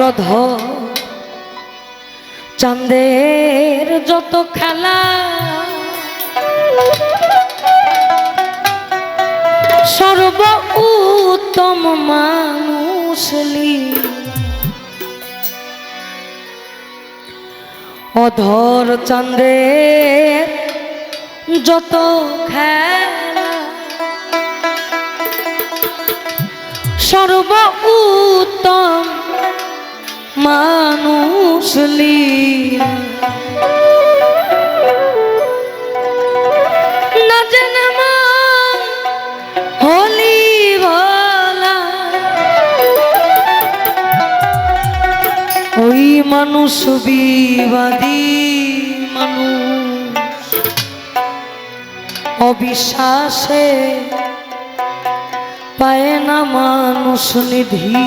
অধ চাঁদের যত খেলা সর্ব উত্তম মানুষলি অধর চাঁদের যত খেলা সর্ব উত্তম মানুষ লীলা। না জেনে হলি ভোলা। ওই মানুষ বিবাদী মানুষ অবিশ্বাসে পায় না মানুষ নিধি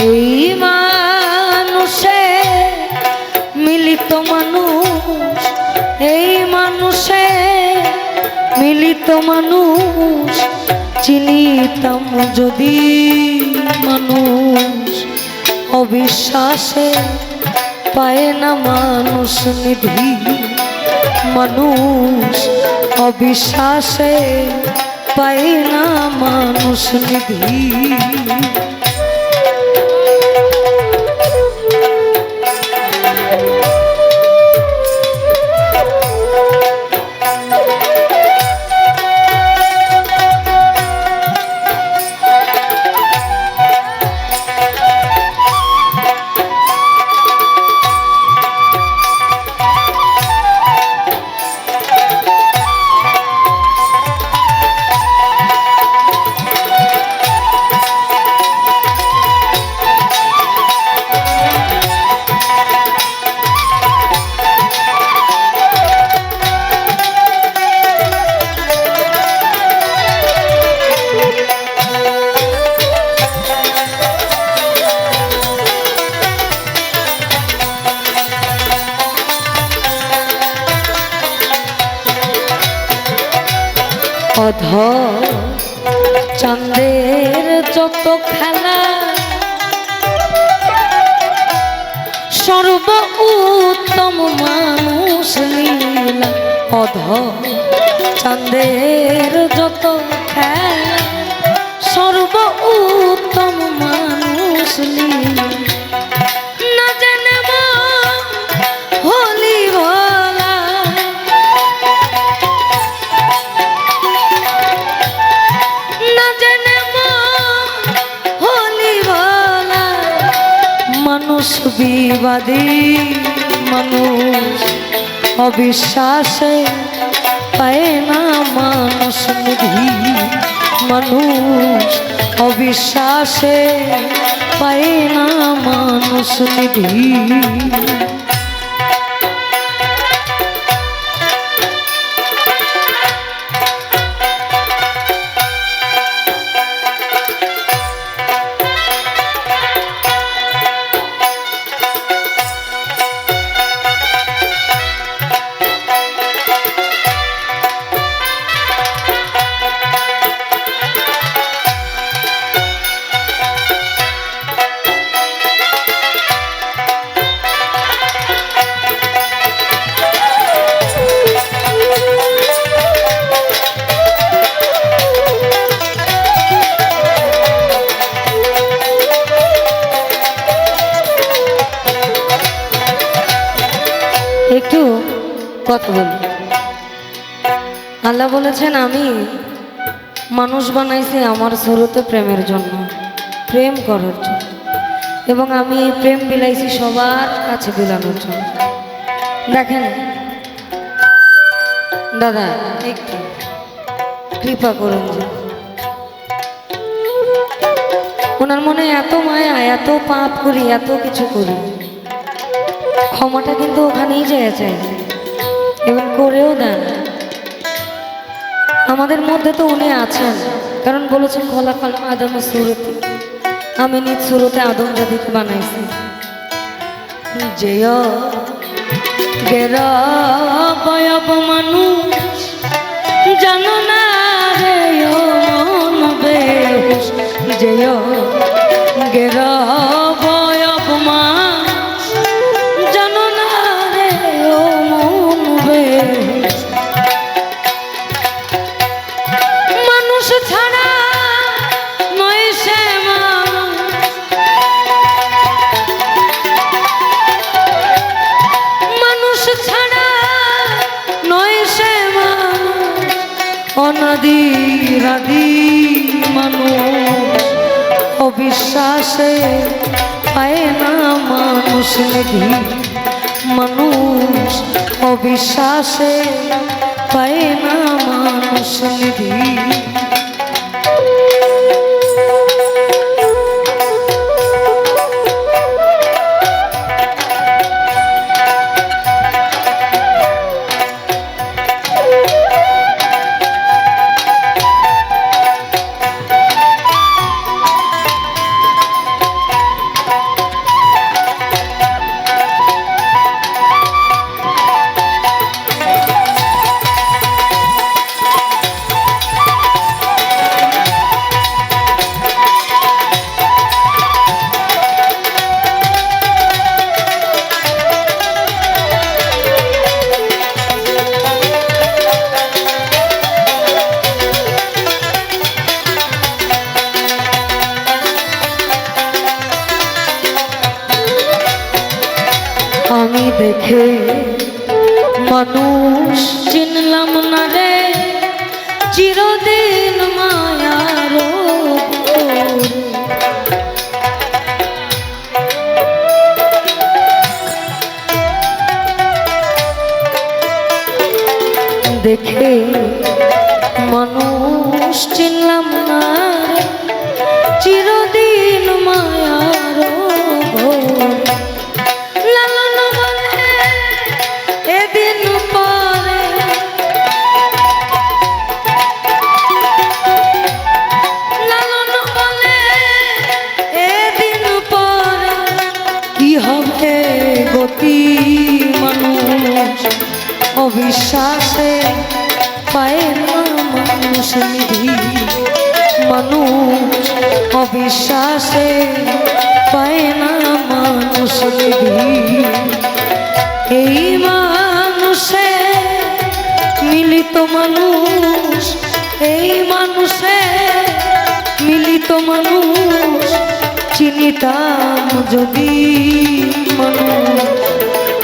এই মানুষে, মিলিত মানুষ, এই মানুষে, মিলিত মানুষ, চিনিতাম যদি মানুষ, অবিশ্বাসে পায় না মানুষ নিধি মানুষ, অবিশ্বাসে পায় না মানুষ নিধি চাঁদের যত খেলা, সর্ব উত্তম মানুষ লীলা অধ চাঁদের যত খেলা, সর্ব উত্তম মানুষ লীলা বিবাদী মানুষ অবিশ্বাসে পায় না মানুষ নিধি মানুষ অবিশ্বাসে পায় না মানুষ নিধি কথা বলি। আল্লাহ বলেছেন, আমি মানুষ বানাইছি আমার স্রোতে প্রেমের জন্য, প্রেম করার জন্য। এবং আমি এই প্রেম বিলাইছি সবার কাছে বিলানোর জন্য। দেখেন, দাদা, একটু কৃপা করুন যে ওনার মনে এত মায়া, এত পাপ করি, এত কিছু করি। ক্ষমাটা কিন্তু ওখানেই যায় চাই এবং করেও দেন। আমাদের মধ্যে তো উনি আছেন, কারণ বলেছেন খোলা খাল আদম সুরতি। আমি নিজ সুরতে আদম জাতিকে বানাইছি। যেয় গেরা জানো না রে মন বেহুশ। যেয় গেরা অবিশ্বাসে পায় না মানুষ নিধি মানুষ অবিশ্বাসে পায় না মানুষ নিধি দেখে মানুষ চিনলাম না রে। চিরদিন মায়ার দেখে মানুষ চিনলাম না চিরদিন মায়ার অবিশ্বাসে পায় না মানুষ নিধি। মানুষ অবিশ্বাসে পায় না মানুষ নিধি। এই মানুষে মিলিত মানুষ, এই মানুষে মিলিত মানুষ, চিনিতাম যদি মানুষ।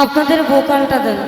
আপনাদের ভোকালটা দেন।